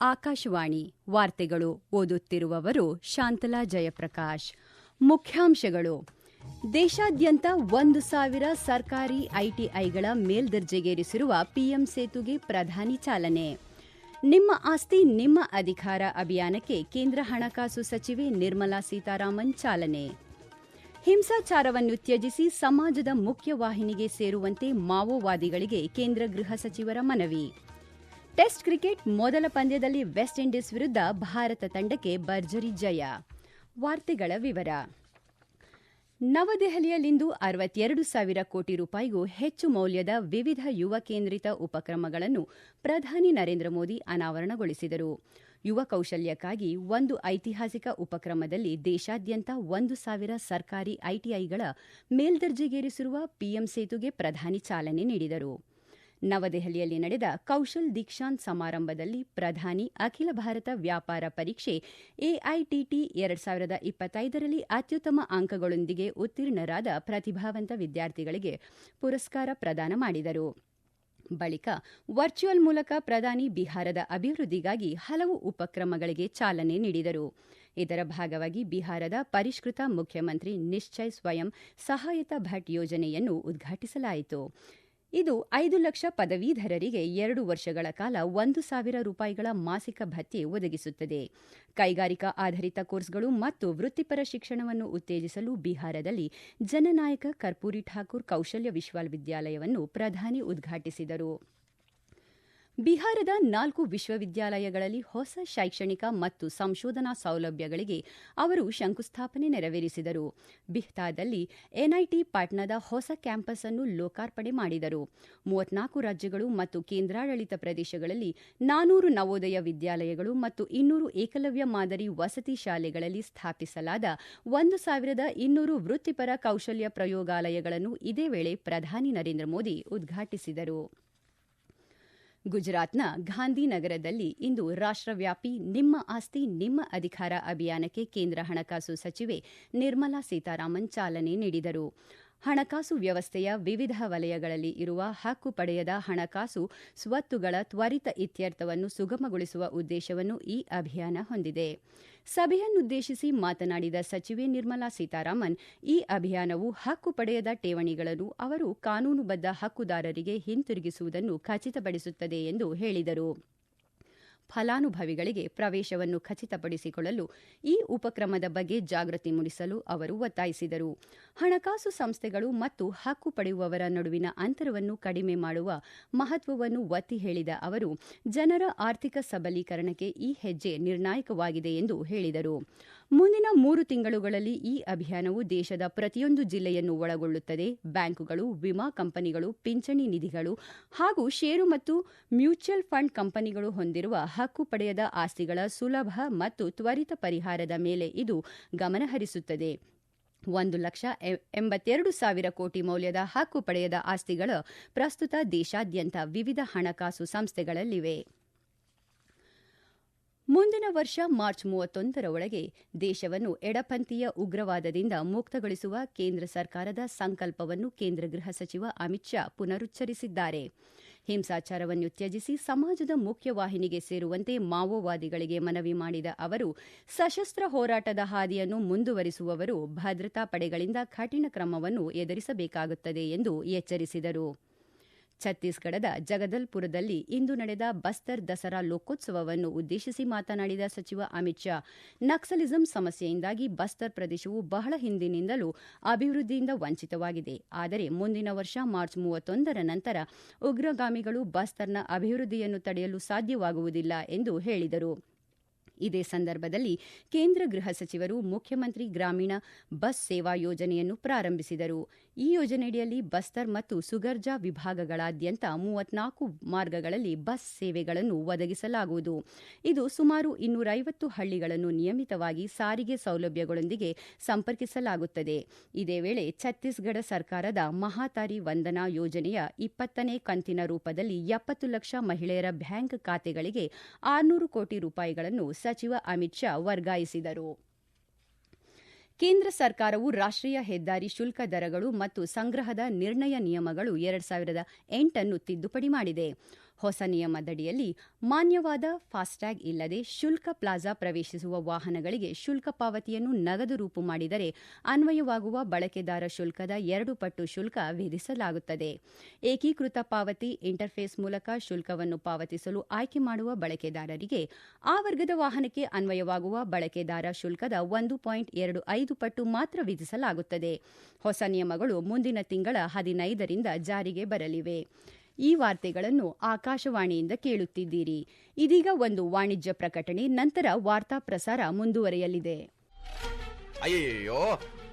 ಆಕಾಶವಾಣಿ ವಾರ್ತೆಗಳು ಓದುತ್ತಿರುವವರು ಶಾಂತಲಾ ಜಯಪ್ರಕಾಶ್. ಮುಖ್ಯಾಂಶಗಳು. ದೇಶಾದ್ಯಂತ ಒಂದು ಸಾವಿರ ಸರ್ಕಾರಿ ಐಟಿಐಗಳ ಮೇಲ್ದರ್ಜೆಗೇರಿಸಿರುವ ಪಿಎಂ ಸೇತುಗೆ ಪ್ರಧಾನಿ ಚಾಲನೆ. ನಿಮ್ಮ ಆಸ್ತಿ, ನಿಮ್ಮ ಅಧಿಕಾರ ಅಭಿಯಾನಕ್ಕೆ ಕೇಂದ್ರ ಹಣಕಾಸು ಸಚಿವೆ ನಿರ್ಮಲಾ ಸೀತಾರಾಮನ್ ಚಾಲನೆ. ಹಿಂಸಾಚಾರವನ್ನು ತ್ಯಜಿಸಿ ಸಮಾಜದ ಮುಖ್ಯವಾಹಿನಿಗೆ ಸೇರುವಂತೆ ಮಾವೋವಾದಿಗಳಿಗೆ ಕೇಂದ್ರ ಗೃಹ ಸಚಿವರ ಮನವಿ. ಟೆಸ್ಟ್ ಕ್ರಿಕೆಟ್ ಮೊದಲ ಪಂದ್ಯದಲ್ಲಿ ವೆಸ್ಟ್ ಇಂಡೀಸ್ ವಿರುದ್ಧ ಭಾರತ ತಂಡಕ್ಕೆ ಭರ್ಜರಿ ಜಯ. ವಾರ್ತೆಗಳ ವಿವರ. ನವದೆಹಲಿಯಲ್ಲಿಂದು ಅರವತ್ತೆರಡು ಸಾವಿರ ಕೋಟಿ ರೂಪಾಯಿಗೂ ಹೆಚ್ಚು ಮೌಲ್ಯದ ವಿವಿಧ ಯುವ ಕೇಂದ್ರಿತ ಉಪಕ್ರಮಗಳನ್ನು ಪ್ರಧಾನಿ ನರೇಂದ್ರ ಮೋದಿ ಅನಾವರಣಗೊಳಿಸಿದರು. ಯುವ ಕೌಶಲ್ಯಕ್ಕಾಗಿ ಒಂದು ಐತಿಹಾಸಿಕ ಉಪಕ್ರಮದಲ್ಲಿ ದೇಶಾದ್ಯಂತ ಒಂದು ಸಾವಿರ ಸರ್ಕಾರಿ ಐಟಿಐಗಳ ಮೇಲ್ದರ್ಜೆಗೇರಿಸಿರುವ ಪಿಎಂ ಸೇತುಗೆ ಪ್ರಧಾನಿ ಚಾಲನೆ ನೀಡಿದರು. ನವದೆಹಲಿಯಲ್ಲಿ ನಡೆದ ಕೌಶಲ್ ದೀಕ್ಷಾಂತ್ ಸಮಾರಂಭದಲ್ಲಿ ಪ್ರಧಾನಿ ಅಖಿಲ ಭಾರತ ವ್ಯಾಪಾರ ಪರೀಕ್ಷೆ ಎಐಟಿಟಿ ಎರಡ್ ಸಾವಿರದ ಇಪ್ಪತ್ತೈದರಲ್ಲಿ ಅತ್ಯುತ್ತಮ ಅಂಕಗಳೊಂದಿಗೆ ಉತ್ತೀರ್ಣರಾದ ಪ್ರತಿಭಾವಂತ ವಿದ್ಯಾರ್ಥಿಗಳಿಗೆ ಪುರಸ್ಕಾರ ಪ್ರದಾನ ಮಾಡಿದರು. ಬಳಿಕ ವರ್ಚುವಲ್ ಮೂಲಕ ಪ್ರಧಾನಿ ಬಿಹಾರದ ಅಭಿವೃದ್ಧಿಗಾಗಿ ಹಲವು ಉಪಕ್ರಮಗಳಿಗೆ ಚಾಲನೆ ನೀಡಿದರು. ಇದರ ಭಾಗವಾಗಿ ಬಿಹಾರದ ಪರಿಷ್ಕೃತ ಮುಖ್ಯಮಂತ್ರಿ ನಿಶ್ಚಯ್ ಸ್ವಯಂ ಸಹಾಯತಾ ಭಟ್ ಯೋಜನೆಯನ್ನು ಉದ್ಘಾಟಿಸಲಾಯಿತು. ಇದು ಐದು ಲಕ್ಷ ಪದವೀಧರರಿಗೆ ಎರಡು ವರ್ಷಗಳ ಕಾಲ ಒಂದು ಸಾವಿರ ರೂಪಾಯಿಗಳ ಮಾಸಿಕ ಭತ್ಯೆ ಒದಗಿಸುತ್ತದೆ. ಕೈಗಾರಿಕಾ ಆಧಾರಿತ ಕೋರ್ಸ್ಗಳು ಮತ್ತು ವೃತ್ತಿಪರ ಶಿಕ್ಷಣವನ್ನು ಉತ್ತೇಜಿಸಲು ಬಿಹಾರದಲ್ಲಿ ಜನನಾಯಕ ಕರ್ಪೂರಿ ಠಾಕೂರ್ ಕೌಶಲ್ಯ ವಿಶ್ವವಿದ್ಯಾಲಯವನ್ನು ಪ್ರಧಾನಿ ಉದ್ಘಾಟಿಸಿದರು. ಬಿಹಾರದ ನಾಲ್ಕು ವಿಶ್ವವಿದ್ಯಾಲಯಗಳಲ್ಲಿ ಹೊಸ ಶೈಕ್ಷಣಿಕ ಮತ್ತು ಸಂಶೋಧನಾ ಸೌಲಭ್ಯಗಳಿಗೆ ಅವರು ಶಂಕುಸ್ಥಾಪನೆ ನೆರವೇರಿಸಿದರು. ಬಿಹ್ತಾದಲ್ಲಿ ಎನ್ಐಟಿ ಪಾಟ್ನಾದ ಹೊಸ ಕ್ಯಾಂಪಸ್ ಅನ್ನು ಲೋಕಾರ್ಪಣೆ ಮಾಡಿದರು. ಮೂವತ್ನಾಲ್ಕು ರಾಜ್ಯಗಳು ಮತ್ತು ಕೇಂದ್ರಾಡಳಿತ ಪ್ರದೇಶಗಳಲ್ಲಿ ನಾನೂರು ನವೋದಯ ವಿದ್ಯಾಲಯಗಳು ಮತ್ತು ಇನ್ನೂರು ಏಕಲವ್ಯ ಮಾದರಿ ವಸತಿ ಶಾಲೆಗಳಲ್ಲಿ ಸ್ಥಾಪಿಸಲಾದ ಒಂದು ಸಾವಿರದ ಇನ್ನೂರು ವೃತ್ತಿಪರ ಕೌಶಲ್ಯ ಪ್ರಯೋಗಾಲಯಗಳನ್ನು ಇದೇ ವೇಳೆ ಪ್ರಧಾನಿ ನರೇಂದ್ರ ಮೋದಿ ಉದ್ಘಾಟಿಸಿದರು. ಗುಜರಾತ್ನ ಗಾಂಧಿನಗರದಲ್ಲಿ ಇಂದು ರಾಷ್ಟ್ರವ್ಯಾಪಿ ನಿಮ್ಮ ಆಸ್ತಿ, ನಿಮ್ಮ ಅಧಿಕಾರ ಅಭಿಯಾನಕ್ಕೆ ಕೇಂದ್ರ ಹಣಕಾಸು ಸಚಿವೆ ನಿರ್ಮಲಾ ಸೀತಾರಾಮನ್ ಚಾಲನೆ ನೀಡಿದರು. ಹಣಕಾಸು ವ್ಯವಸ್ಥೆಯ ವಿವಿಧ ವಲಯಗಳಲ್ಲಿ ಇರುವ ಹಕ್ಕು ಪಡೆಯದ ಹಣಕಾಸು ಸ್ವತ್ತುಗಳ ತ್ವರಿತ ಇತ್ಯರ್ಥವನ್ನು ಸುಗಮಗೊಳಿಸುವ ಉದ್ದೇಶವನ್ನು ಈ ಅಭಿಯಾನ ಹೊಂದಿದೆ. ಸಭೆಯನ್ನುದ್ದೇಶಿಸಿ ಮಾತನಾಡಿದ ಸಚಿವೆ ನಿರ್ಮಲಾ ಸೀತಾರಾಮನ್, ಈ ಅಭಿಯಾನವು ಹಕ್ಕು ಪಡೆಯದ ಠೇವಣಿಗಳನ್ನು ಅವರು ಕಾನೂನುಬದ್ಧ ಹಕ್ಕುದಾರರಿಗೆ ಹಿಂತಿರುಗಿಸುವುದನ್ನು ಖಚಿತಪಡಿಸುತ್ತದೆ ಎಂದು ಹೇಳಿದರು. ಫಲಾನುಭವಿಗಳಿಗೆ ಪ್ರವೇಶವನ್ನು ಖಚಿತಪಡಿಸಿಕೊಳ್ಳಲು ಈ ಉಪಕ್ರಮದ ಬಗ್ಗೆ ಜಾಗೃತಿ ಮೂಡಿಸಲು ಅವರು ಒತ್ತಾಯಿಸಿದರು. ಹಣಕಾಸು ಸಂಸ್ಥೆಗಳು ಮತ್ತು ಹಕ್ಕು ಪಡೆಯುವವರ ನಡುವಿನ ಅಂತರವನ್ನು ಕಡಿಮೆ ಮಾಡುವ ಮಹತ್ವವನ್ನು ಒತ್ತಿ ಹೇಳಿದ ಅವರು, ಜನರ ಆರ್ಥಿಕ ಸಬಲೀಕರಣಕ್ಕೆ ಈ ಹೆಜ್ಜೆ ನಿರ್ಣಾಯಕವಾಗಿದೆ ಎಂದು ಹೇಳಿದರು. ಮುಂದಿನ ಮೂರು ತಿಂಗಳುಗಳಲ್ಲಿ ಈ ಅಭಿಯಾನವು ದೇಶದ ಪ್ರತಿಯೊಂದು ಜಿಲ್ಲೆಯನ್ನು ಒಳಗೊಳ್ಳುತ್ತದೆ. ಬ್ಯಾಂಕುಗಳು, ವಿಮಾ ಕಂಪನಿಗಳು, ಪಿಂಚಣಿ ನಿಧಿಗಳು ಹಾಗೂ ಷೇರು ಮತ್ತು ಮ್ಯೂಚುವಲ್ ಫಂಡ್ ಕಂಪನಿಗಳು ಹೊಂದಿರುವ ಹಕ್ಕು ಪಡೆಯದ ಆಸ್ತಿಗಳ ಸುಲಭ ಮತ್ತು ತ್ವರಿತ ಪರಿಹಾರದ ಮೇಲೆ ಇದು ಗಮನಹರಿಸುತ್ತದೆ. ಒಂದು ಲಕ್ಷ ಎಂಬತ್ತೆರಡು ಸಾವಿರ ಕೋಟಿ ಮೌಲ್ಯದ ಹಕ್ಕು ಪಡೆಯದ ಆಸ್ತಿಗಳ ಪ್ರಸ್ತುತ ದೇಶಾದ್ಯಂತ ವಿವಿಧ ಹಣಕಾಸು ಸಂಸ್ಥೆಗಳಲ್ಲಿವೆ. ಮುಂದಿನ ವರ್ಷ ಮಾರ್ಚ್ ಮೂವತ್ತೊಂದರ ಒಳಗೆ ದೇಶವನ್ನು ಎಡಪಂಥೀಯ ಉಗ್ರವಾದದಿಂದ ಮುಕ್ತಗೊಳಿಸುವ ಕೇಂದ್ರ ಸರ್ಕಾರದ ಸಂಕಲ್ಪವನ್ನು ಕೇಂದ್ರ ಗೃಹ ಸಚಿವ ಅಮಿತ್ ಶಾ ಪುನರುಚ್ಚರಿಸಿದ್ದಾರೆ. ಹಿಂಸಾಚಾರವನ್ನು ತ್ಯಜಿಸಿ ಸಮಾಜದ ಮುಖ್ಯವಾಹಿನಿಗೆ ಸೇರುವಂತೆ ಮಾವೋವಾದಿಗಳಿಗೆ ಮನವಿ ಮಾಡಿದ ಅವರು, ಸಶಸ್ತ್ರ ಹೋರಾಟದ ಹಾದಿಯನ್ನು ಮುಂದುವರಿಸುವವರು ಭದ್ರತಾ ಪಡೆಗಳಿಂದ ಕಠಿಣ ಕ್ರಮವನ್ನು ಎದುರಿಸಬೇಕಾಗುತ್ತದೆ ಎಂದು ಎಚ್ಚರಿಸಿದರು. ಛತ್ತೀಸ್ಗಢದ ಜಗದಲ್ಪುರದಲ್ಲಿ ಇಂದು ನಡೆದ ಬಸ್ತರ್ ದಸರಾ ಲೋಕೋತ್ಸವವನ್ನು ಉದ್ದೇಶಿಸಿ ಮಾತನಾಡಿದ ಸಚಿವ ಅಮಿತ್ ಶಾ, ನಕ್ಸಲಿಸಂ ಸಮಸ್ಯೆಯಿಂದಾಗಿ ಬಸ್ತರ್ ಪ್ರದೇಶವು ಬಹಳ ಹಿಂದಿನಿಂದಲೂ ಅಭಿವೃದ್ಧಿಯಿಂದ ವಂಚಿತವಾಗಿದೆ. ಆದರೆ ಮುಂದಿನ ವರ್ಷ ಮಾರ್ಚ್ ಮೂವತ್ತೊಂದರ ನಂತರ ಉಗ್ರಗಾಮಿಗಳು ಬಸ್ತರ್ನ ಅಭಿವೃದ್ಧಿಯನ್ನು ತಡೆಯಲು ಸಾಧ್ಯವಾಗುವುದಿಲ್ಲ ಎಂದು ಹೇಳಿದರು. ಇದೇ ಸಂದರ್ಭದಲ್ಲಿ ಕೇಂದ್ರ ಗೃಹ ಸಚಿವರು ಮುಖ್ಯಮಂತ್ರಿ ಗ್ರಾಮೀಣ ಬಸ್ ಸೇವಾ ಯೋಜನೆಯನ್ನು ಪ್ರಾರಂಭಿಸಿದರು. ಈ ಯೋಜನೆಯಡಿಯಲ್ಲಿ ಬಸ್ತರ್ ಮತ್ತು ಸುಗರ್ಜಾ ವಿಭಾಗಗಳಾದ್ಯಂತ ಮೂವತ್ನಾಲ್ಕು ಮಾರ್ಗಗಳಲ್ಲಿ ಬಸ್ ಸೇವೆಗಳನ್ನು ಒದಗಿಸಲಾಗುವುದು. ಇದು ಸುಮಾರು ಇನ್ನೂರೈವತ್ತು ಹಳ್ಳಿಗಳನ್ನು ನಿಯಮಿತವಾಗಿ ಸಾರಿಗೆ ಸೌಲಭ್ಯಗಳೊಂದಿಗೆ ಸಂಪರ್ಕಿಸಲಾಗುತ್ತದೆ. ಇದೇ ವೇಳೆ ಛತ್ತೀಸ್ಗಢ ಸರ್ಕಾರದ ಮಹಾತಾರಿ ವಂದನಾ ಯೋಜನೆಯ ಇಪ್ಪತ್ತನೇ ಕಂತಿನ ರೂಪದಲ್ಲಿ ಎಪ್ಪತ್ತು ಲಕ್ಷ ಮಹಿಳೆಯರ ಬ್ಯಾಂಕ್ ಖಾತೆಗಳಿಗೆ ಆರುನೂರು ಕೋಟಿ ರೂಪಾಯಿಗಳನ್ನು ಸಚಿವ ಅಮಿತ್ ಶಾ ವರ್ಗಾಯಿಸಿದರು. ಕೇಂದ್ರ ಸರ್ಕಾರವು ರಾಷ್ಟ್ರೀಯ ಹೆದ್ದಾರಿ ಶುಲ್ಕ ದರಗಳು ಮತ್ತು ಸಂಗ್ರಹದ ನಿರ್ಣಯ ನಿಯಮಗಳು ಎರಡು ಸಾವಿರದ ಎಂಟನ್ನು ತಿದ್ದುಪಡಿ ಮಾಡಿದೆ. ಹೊಸ ನಿಯಮದಡಿಯಲ್ಲಿ ಮಾನ್ಯವಾದ ಫಾಸ್ಟ್ಯಾಗ್ ಇಲ್ಲದೆ ಶುಲ್ಕ ಪ್ಲಾಜಾ ಪ್ರವೇಶಿಸುವ ವಾಹನಗಳಿಗೆ ಶುಲ್ಕ ಪಾವತಿಯನ್ನು ನಗದು ರೂಪು ಮಾಡಿದರೆ ಅನ್ವಯವಾಗುವ ಬಳಕೆದಾರ ಶುಲ್ಕದ ಎರಡು ಪಟ್ಟು ಶುಲ್ಕ ವಿಧಿಸಲಾಗುತ್ತದೆ. ಏಕೀಕೃತ ಪಾವತಿ, ಇಂಟರ್ಫೇಸ್ ಮೂಲಕ ಶುಲ್ಕವನ್ನು ಪಾವತಿಸಲು ಆಯ್ಕೆ ಮಾಡುವ ಬಳಕೆದಾರರಿಗೆ ಆ ವರ್ಗದ ವಾಹನಕ್ಕೆ ಅನ್ವಯವಾಗುವ ಬಳಕೆದಾರ ಶುಲ್ಕದ ಒಂದು ಪಾಯಿಂಟ್ ಎರಡು ಐದು ಪಟ್ಟು ಮಾತ್ರ ವಿಧಿಸಲಾಗುತ್ತದೆ. ಹೊಸ ನಿಯಮಗಳು ಮುಂದಿನ ತಿಂಗಳ ಹದಿನೈದರಿಂದ ಜಾರಿಗೆ ಬರಲಿವೆ. ಈ ವಾರ್ತೆಗಳನ್ನು ಆಕಾಶವಾಣಿಯಿಂದ ಕೇಳುತ್ತಿದ್ದೀರಿ. ಇದೀಗ ಒಂದು ವಾಣಿಜ್ಯ ಪ್ರಕಟಣೆ ನಂತರ ವಾರ್ತಾ ಪ್ರಸಾರ ಮುಂದುವರೆಯಲಿದೆ.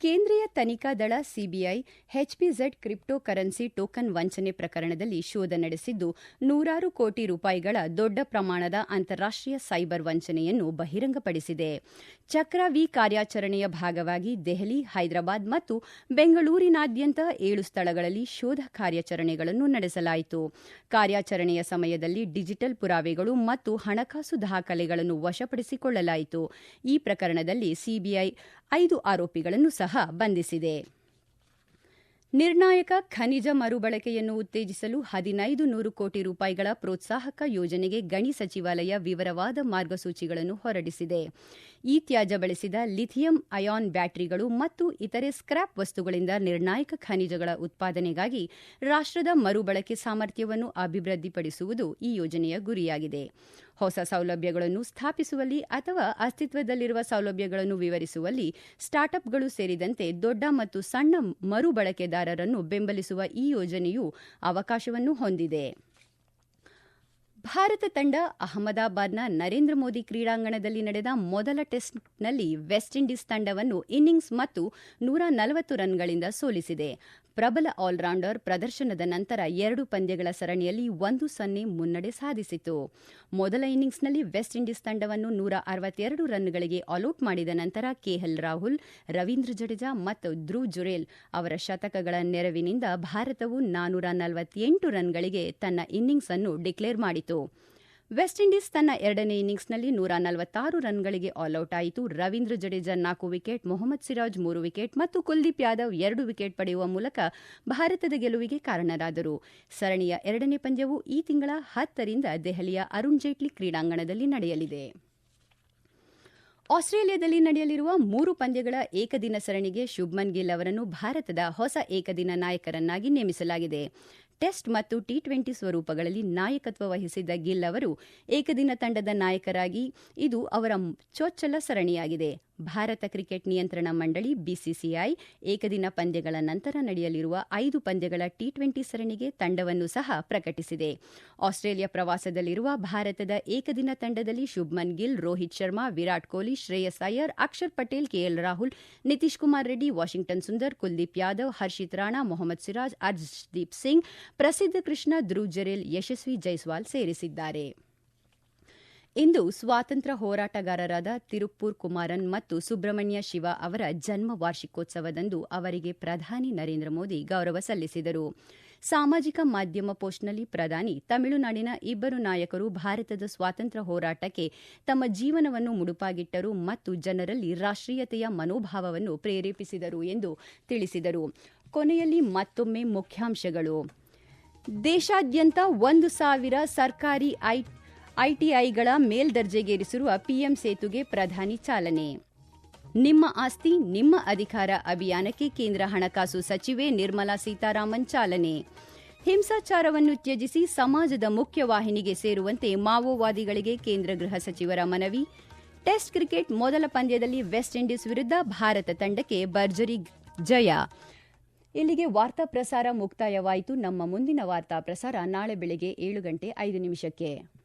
ಕೇಂದ್ರೀಯ ತನಿಖಾ ದಳ CBI HPZ crypto currency token ವಂಚನೆ ಪ್ರಕರಣದಲ್ಲಿ ಶೋಧ ನಡೆಸಿದ್ದು ನೂರಾರು ಕೋಟಿ ರೂಪಾಯಿಗಳ ದೊಡ್ಡ ಪ್ರಮಾಣದ ಅಂತಾರಾಷ್ಟೀಯ ಸೈಬರ್ ವಂಚನೆಯನ್ನು ಬಹಿರಂಗಪಡಿಸಿದೆ. ಚಕ್ರ ವಿ ಕಾರ್ಯಾಚರಣೆಯ ಭಾಗವಾಗಿ ದೆಹಲಿ, ಹೈದರಾಬಾದ್ ಮತ್ತು ಬೆಂಗಳೂರಿನಾದ್ಯಂತ ಏಳು ಸ್ಥಳಗಳಲ್ಲಿ ಶೋಧ ಕಾರ್ಯಾಚರಣೆಗಳನ್ನು ನಡೆಸಲಾಯಿತು. ಕಾರ್ಯಾಚರಣೆಯ ಸಮಯದಲ್ಲಿ ಡಿಜಿಟಲ್ ಪುರಾವೆಗಳು ಮತ್ತು ಹಣಕಾಸು ದಾಖಲೆಗಳನ್ನು ವಶಪಡಿಸಿಕೊಳ್ಳಲಾಯಿತು. ಈ ಪ್ರಕರಣದಲ್ಲಿ ಸಿಬಿಐ ಐದು ಆರೋಪಿಗಳನ್ನು ಸಹ ಬಂಧಿಸಿದೆ. ನಿರ್ಣಾಯಕ ಖನಿಜ ಮರುಬಳಕೆಯನ್ನು ಉತ್ತೇಜಿಸಲು ಹದಿನೈದು ನೂರು ಕೋಟಿ ರೂಪಾಯಿಗಳ ಪ್ರೋತ್ಸಾಹಕ ಯೋಜನೆಗೆ ಗಣಿ ಸಚಿವಾಲಯ ವಿವರವಾದ ಮಾರ್ಗಸೂಚಿಗಳನ್ನು ಹೊರಡಿಸಿದೆ. ಈ ತ್ಯಾಜ್ಯ ಬಳಸಿದ ಲಿಥಿಯಂ ಅಯಾನ್ ಬ್ಯಾಟರಿಗಳು ಮತ್ತು ಇತರೆ ಸ್ಕ್ರಾಪ್ ವಸ್ತುಗಳಿಂದ ನಿರ್ಣಾಯಕ ಖನಿಜಗಳ ಉತ್ಪಾದನೆಗಾಗಿ ರಾಷ್ಟ್ರದ ಮರುಬಳಕೆ ಸಾಮರ್ಥ್ಯವನ್ನು ಅಭಿವೃದ್ಧಿಪಡಿಸುವುದು ಈ ಯೋಜನೆಯ ಗುರಿಯಾಗಿದೆ. ಹೊಸ ಸೌಲಭ್ಯಗಳನ್ನು ಸ್ಥಾಪಿಸುವಲ್ಲಿ ಅಥವಾ ಅಸ್ತಿತ್ವದಲ್ಲಿರುವ ಸೌಲಭ್ಯಗಳನ್ನು ವಿವರಿಸುವಲ್ಲಿ ಸ್ಟಾರ್ಟ್ಅಪ್ಗಳು ಸೇರಿದಂತೆ ದೊಡ್ಡ ಮತ್ತು ಸಣ್ಣ ಮರುಬಳಕೆದಾರರನ್ನು ಬೆಂಬಲಿಸುವ ಈ ಯೋಜನೆಯು ಅವಕಾಶವನ್ನು ಹೊಂದಿದೆ. ಭಾರತ ತಂಡ ಅಹಮದಾಬಾದ್ನ ನರೇಂದ್ರ ಮೋದಿ ಕ್ರೀಡಾಂಗಣದಲ್ಲಿ ನಡೆದ ಮೊದಲ ಟೆಸ್ಟ್ನಲ್ಲಿ ವೆಸ್ಟ್ ಇಂಡೀಸ್ ತಂಡವನ್ನು ಇನ್ನಿಂಗ್ಸ್ ಮತ್ತು ನೂರ ನಲವತ್ತು ರನ್ಗಳಿಂದ ಸೋಲಿಸಿದೆ. ಪ್ರಬಲ ಆಲ್ರೌಂಡರ್ ಪ್ರದರ್ಶನದ ನಂತರ ಎರಡು ಪಂದ್ಯಗಳ ಸರಣಿಯಲ್ಲಿ ಒಂದು ಸೊನ್ನೆ ಮುನ್ನಡೆ ಸಾಧಿಸಿತು. ಮೊದಲ ಇನ್ನಿಂಗ್ಸ್ನಲ್ಲಿ ವೆಸ್ಟ್ ಇಂಡೀಸ್ ತಂಡವನ್ನು ನೂರ ಅರವತ್ತೆರಡು ರನ್ಗಳಿಗೆ ಆಲ್ಔಟ್ ಮಾಡಿದ ನಂತರ ಕೆಎಲ್ ರಾಹುಲ್, ರವೀಂದ್ರ ಜಡೇಜಾ ಮತ್ತು ಧ್ರುವ್ ಜುರೇಲ್ ಅವರ ಶತಕಗಳ ನೆರವಿನಿಂದ ಭಾರತವು ನಾನೂರ ನಲವತ್ತೆಂಟು ರನ್ಗಳಿಗೆ ತನ್ನ ಇನ್ನಿಂಗ್ಸ್ ಅನ್ನು ಡಿಕ್ಲೇರ್ ಮಾಡಿತು. ವೆಸ್ಟ್ ಇಂಡೀಸ್ ತನ್ನ ಎರಡನೇ ಇನ್ನಿಂಗ್ಸ್ನಲ್ಲಿ ನೂರ ನಲವತ್ತಾರು ರನ್ಗಳಿಗೆ ಆಲ್ಔಟ್ ಆಯಿತು. ರವೀಂದ್ರ ಜಡೇಜಾ ನಾಲ್ಕು ವಿಕೆಟ್, ಮೊಹಮ್ಮದ್ ಸಿರಾಜ್ ಮೂರು ವಿಕೆಟ್ ಮತ್ತು ಕುಲ್ದೀಪ್ ಯಾದವ್ ಎರಡು ವಿಕೆಟ್ ಪಡೆಯುವ ಮೂಲಕ ಭಾರತದ ಗೆಲುವಿಗೆ ಕಾರಣರಾದರು. ಸರಣಿಯ ಎರಡನೇ ಪಂದ್ಯವು ಈ ತಿಂಗಳ ಹತ್ತರಿಂದ ದೆಹಲಿಯ ಅರುಣ್ ಜೇಟ್ಲಿ ಕ್ರೀಡಾಂಗಣದಲ್ಲಿ ನಡೆಯಲಿದೆ. ಆಸ್ಟ್ರೇಲಿಯಾದಲ್ಲಿ ನಡೆಯಲಿರುವ ಮೂರು ಪಂದ್ಯಗಳ ಏಕದಿನ ಸರಣಿಗೆ ಶುಭ್ಮನ್ ಗಿಲ್ ಅವರನ್ನು ಭಾರತದ ಹೊಸ ಏಕದಿನ ನಾಯಕರನ್ನಾಗಿ ನೇಮಿಸಲಾಗಿದೆ. ಟೆಸ್ಟ್ ಮತ್ತು ಟಿ ಟ್ವೆಂಟಿ ಸ್ವರೂಪಗಳಲ್ಲಿ ನಾಯಕತ್ವ ವಹಿಸಿದ್ದ ಗಿಲ್ ಅವರು ಏಕದಿನ ತಂಡದ ನಾಯಕರಾಗಿ, ಇದು ಅವರ ಚೊಚ್ಚಲ ಸರಣಿಯಾಗಿದೆ. ಭಾರತ ಕ್ರಿಕೆಟ್ ನಿಯಂತ್ರಣ ಮಂಡಳಿ, ಬಿಸಿಸಿಐ, ಏಕದಿನ ಪಂದ್ಯಗಳ ನಂತರ ನಡೆಯಲಿರುವ ಐದು ಪಂದ್ಯಗಳ ಟಿ ಟ್ವೆಂಟಿ ಸರಣಿಗೆ ತಂಡವನ್ನು ಸಹ ಪ್ರಕಟಿಸಿದೆ. ಆಸ್ಟ್ರೇಲಿಯಾ ಪ್ರವಾಸದಲ್ಲಿರುವ ಭಾರತದ ಏಕದಿನ ತಂಡದಲ್ಲಿ ಶುಭ್ಮನ್ ಗಿಲ್, ರೋಹಿತ್ ಶರ್ಮಾ, ವಿರಾಟ್ ಕೊಹ್ಲಿ, ಶ್ರೇಯಸ್ ಅಯ್ಯರ್, ಅಕ್ಷರ್ ಪಟೇಲ್, ಕೆಎಲ್ ರಾಹುಲ್, ನಿತೀಶ್ ಕುಮಾರ್ ರೆಡ್ಡಿ, ವಾಷಿಂಗ್ಟನ್ ಸುಂದರ್, ಕುಲ್ದೀಪ್ ಯಾದವ್, ಹರ್ಷಿತ್ ರಾಣಾ, ಮೊಹಮ್ಮದ್ ಸಿರಾಜ್ ಅರ್ಜ್ದೀಪ್ ಸಿಂಗ್, ಪ್ರಸಿದ್ಧ ಕೃಷ್ಣ, ಧ್ರುವ್ ಜರೇಲ್, ಯಶಸ್ವಿ ಜೈಸ್ವಾಲ್ ಸೇರಿಸಿದ್ದಾರೆ. ಇಂದು ಸ್ವಾತಂತ್ರ್ಯ ಹೋರಾಟಗಾರರಾದ ತಿರುಪ್ಪೂರ್ ಕುಮಾರನ್ ಮತ್ತು ಸುಬ್ರಹ್ಮಣ್ಯ ಶಿವ ಅವರ ಜನ್ಮ ವಾರ್ಷಿಕೋತ್ಸವದಂದು ಅವರಿಗೆ ಪ್ರಧಾನಿ ನರೇಂದ್ರ ಮೋದಿ ಗೌರವ ಸಲ್ಲಿಸಿದರು. ಸಾಮಾಜಿಕ ಮಾಧ್ಯಮ ಪೋಸ್ಟ್ನಲ್ಲಿ ಪ್ರಧಾನಿ, ತಮಿಳುನಾಡಿನ ಇಬ್ಬರು ನಾಯಕರು ಭಾರತದ ಸ್ವಾತಂತ್ರ್ಯ ಹೋರಾಟಕ್ಕೆ ತಮ್ಮ ಜೀವನವನ್ನು ಮುಡುಪಾಗಿಟ್ಟರು ಮತ್ತು ಜನರಲ್ಲಿ ರಾಷ್ಟ್ರೀಯತೆಯ ಮನೋಭಾವವನ್ನು ಪ್ರೇರೇಪಿಸಿದರು ಎಂದು ತಿಳಿಸಿದರು. ಕೊನೆಯಲ್ಲಿ ಮತ್ತೊಮ್ಮೆ ಮುಖ್ಯಾಂಶಗಳು. ದೇಶಾದ್ಯಂತ ಒಂದು ಸಾವಿರ ಸರ್ಕಾರಿ ಐ ಐಟಿಐಗಳ ಮೇಲ್ದರ್ಜೆಗೇರಿಸಿರುವ ಪಿಎಂ ಸೇತುಗೆ ಪ್ರಧಾನಿ ಚಾಲನೆ. ನಿಮ್ಮ ಆಸ್ತಿ, ನಿಮ್ಮ ಅಧಿಕಾರ ಅಭಿಯಾನಕ್ಕೆ ಕೇಂದ್ರ ಹಣಕಾಸು ಸಚಿವೆ ನಿರ್ಮಲಾ ಸೀತಾರಾಮನ್ ಚಾಲನೆ. ಹಿಂಸಾಚಾರವನ್ನು ತ್ಯಜಿಸಿ ಸಮಾಜದ ಮುಖ್ಯವಾಹಿನಿಗೆ ಸೇರುವಂತೆ ಮಾವೋವಾದಿಗಳಿಗೆ ಕೇಂದ್ರ ಗೃಹ ಸಚಿವರ ಮನವಿ. ಟೆಸ್ಟ್ ಕ್ರಿಕೆಟ್ ಮೊದಲ ಪಂದ್ಯದಲ್ಲಿ ವೆಸ್ಟ್ ಇಂಡೀಸ್ ವಿರುದ್ಧ ಭಾರತ ತಂಡಕ್ಕೆ ಭರ್ಜರಿ ಜಯ. ಇಲ್ಲಿಗೆ ವಾರ್ತಾ ಪ್ರಸಾರ ಮುಕ್ತಾಯವಾಯಿತು. ನಮ್ಮ ಮುಂದಿನ ವಾರ್ತಾ ಪ್ರಸಾರ ನಾಳೆ ಬೆಳಗ್ಗೆ ಏಳು ಗಂಟೆ ಐದು ನಿಮಿಷಕ್ಕೆ.